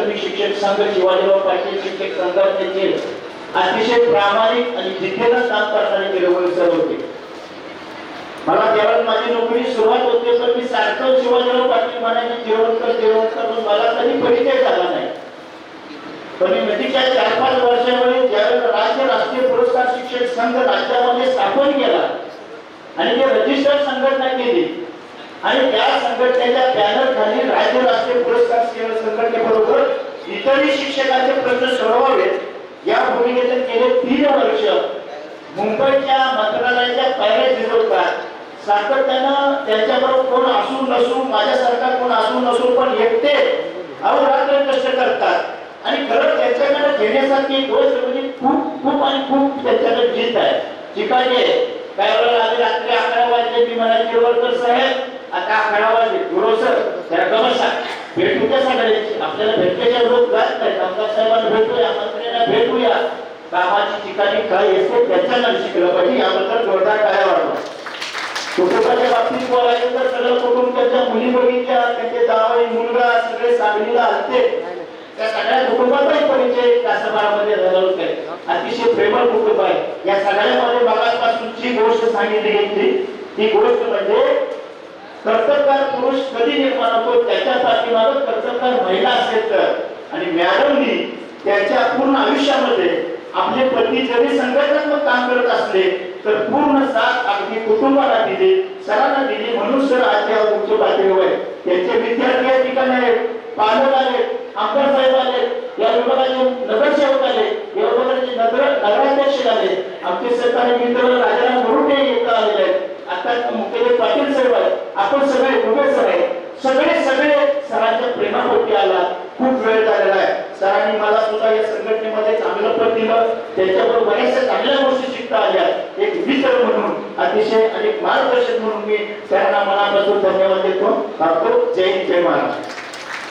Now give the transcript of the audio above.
प्राथमिक शिक्षक संघ शिवाजीराव पाटील शिक्षक संघटनेचे अतिशय प्रामाणिक आणि जिद्दीनं काम करणारे गिरवळ सर होते. मला त्यावेळेस माझी नोकरी सुरुवात होते तर मी सारखं शिवाजीराव पाटील म्हणायचे जेवणकर जेवणकर मला कधी परिचय झाला नाही. पण मी नदीच्या चार पाच वर्षामध्ये ज्यावेळेस राज्य राष्ट्रीय पुरस्कार शिक्षक संघ राज्यामध्ये स्थापन केला आणि ते रजिस्टर संघटना केली आणि त्या संघटनेच्या बॅनर खाली राज्य राष्ट्रीय पुरस्कार इतरही शिक्षकांचे प्रश्न सोडवावेत या भूमिकेचे गेले तीन वर्ष. मुंबईच्या मंत्रालयाच्या पायऱ्या विरोधात सातत्यानं त्यांच्याबरोबर कोण असू नसू माझ्यासारखा कोण असू नसू पण एकटे अहोरात्र कष्ट करतात. आणि खरं त्यांच्याकडे घेण्यासारखी गोष्ट म्हणजे खूप खूप आणि खूप त्यांच्याकडे जिद्द आहे. चिकाटी आहे? काय वेळेला आधी रात्री अकरा वाजले मी म्हणाले वर्कर साहेब आता अकरा वाजले. गुरु सर जरा गमसा भेटू त्या सगळ्यांची. आपल्याला भेटण्याच्या लोक जात नाही आमदार साहेबांना भेटूया मंत्र्यांना भेटूया. कामाची ठिकाणी काय असते त्यांच्यानं शिकलं पाहिजे. याबद्दल जोरदार काय वाढवा कुटुंबाच्या बाबतीत बोलायचं तर सगळं कुटुंब त्यांच्या मुली बघितल्या त्यांचे जावई मुलगा सगळे सांगलीला असते त्या सगळ्या कुटुंबाचाही परिचय कासबारामध्ये झाला होता अतिशय प्रेमळ कुटुंब आहे. या सगळ्यामध्ये मागासपासून जी गोष्ट सांगितली गेली. ती गोष्ट म्हणजे कर्तबगार पुरुष कधी निर्माण होतो त्याच्यासाठी मात्र कर्तबगार महिला असेल तर. आणि मॅडमनी त्यांच्या पूर्ण आयुष्यामध्ये आपले पती जरी संघटनात्मक काम करत असले तर पूर्ण साथ अगदी कुटुंबाला दिली सरांना दिली. म्हणून सर आज या उच्च पातळीवर आहे त्यांचे विद्यार्थी या ठिकाणी आहेत पालक आले आमदार साहेब आले या विभागाचे नगरसेवक आले या विभागाचे नगर नगराध्यक्ष आले. आमचे सरकारी मित्र राजाराम मुरुटे येत आले आहेत आता मुख्यमंत्री पाटील साहेब आहेत आपण सगळे उभे सर सगळे सगळे सरांच्या प्रेमापोटी आला खूप वेळ झालेला आहे. सरांनी मला सुद्धा या संघटनेमध्ये चांगलं पण दिलं. त्याच्याबरोबर बऱ्याचशा चांगल्या गोष्टी शिकता आल्या. एक मित्र म्हणून अतिशय आणि मार्गदर्शक म्हणून मी सरांना मनापासून धन्यवाद देतो. जय जय महाराज.